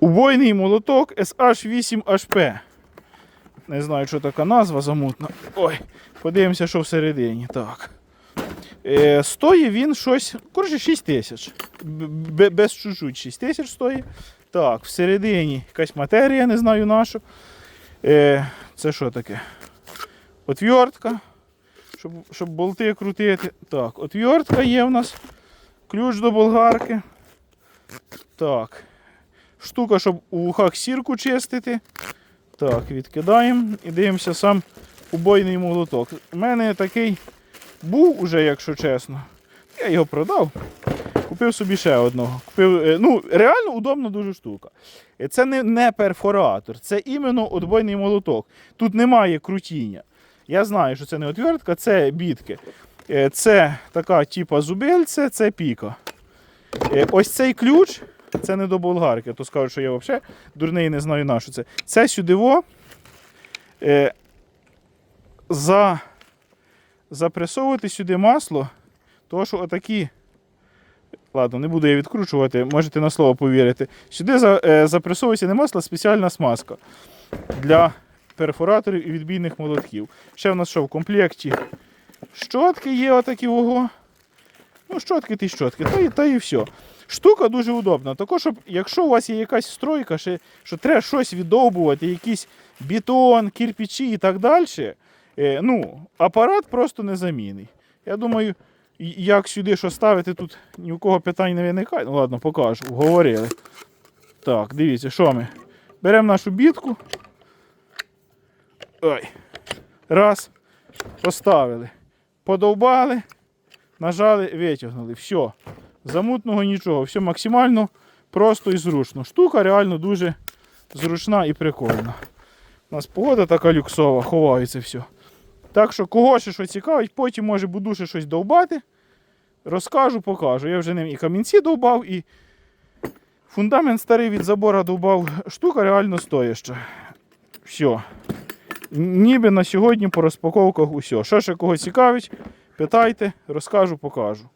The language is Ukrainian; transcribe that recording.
Убойний молоток SH8HP. Не знаю, що така назва замутна. Ой, подивимося, що всередині. Так. Е, стоїть він щось. Коротше, 6 тисяч. Без чуть-чуть 6 тисяч стоїть. Так, всередині якась матерія, не знаю нашу. Е, це що таке? Отвертка. Щоб, щоб болти крутити. Так, отвертка є в нас. Ключ до болгарки. Так. Штука, щоб у вухах сірку чистити. Так, відкидаємо і дивимося сам убойний молоток. У мене такий був уже, якщо чесно. Я його продав. Купив собі ще одного. Купив, е, ну, реально удобна дуже штука. Е, Це не, не перфоратор, це іменно отбойний молоток. Тут немає крутіння. Я знаю, що це не отвертка, це бітки. Е, Це така типа зубельце, це піка. Ось цей ключ, це не до болгарки, то скажуть, що я взагалі дурний не знаю на що це. Це сюдиво. Е, за, запресовувати сюди масло, тому що отакі. Ладно, не буду я відкручувати, можете на слово повірити. Сюди за, е, запресовується не масло, а спеціальна смазка для перфораторів і відбійних молотків. Ще в нас що в комплекті? Щотки є отакі ого. Ну, щотки ти щотки, та та і все. Штука дуже удобна. Також, щоб, якщо у вас є якась стройка, ще, що треба щось віддовбувати, якийсь бетон, кирпичі і так далі, е, ну, апарат просто незамінний. Я думаю, як сюди що ставити, тут ні у кого питань не виникає. Ну ладно, покажу, говорили. Так, дивіться, що ми? Беремо нашу бітку. Ой. Раз. Поставили. Подовбали, нажали, витягнули. Все. Замутного нічого. Все максимально просто і зручно. Штука реально дуже зручна і прикольна. У нас погода така люксова, ховається все. Так що, кого ще що цікавить, потім може буду ще щось довбати. Розкажу, покажу. Я вже ним і камінці довбав, і фундамент старий від забора довбав. Штука реально стояща. Все. Ніби на сьогодні по розпаковках усе. Що ще кого цікавить, питайте, розкажу, покажу.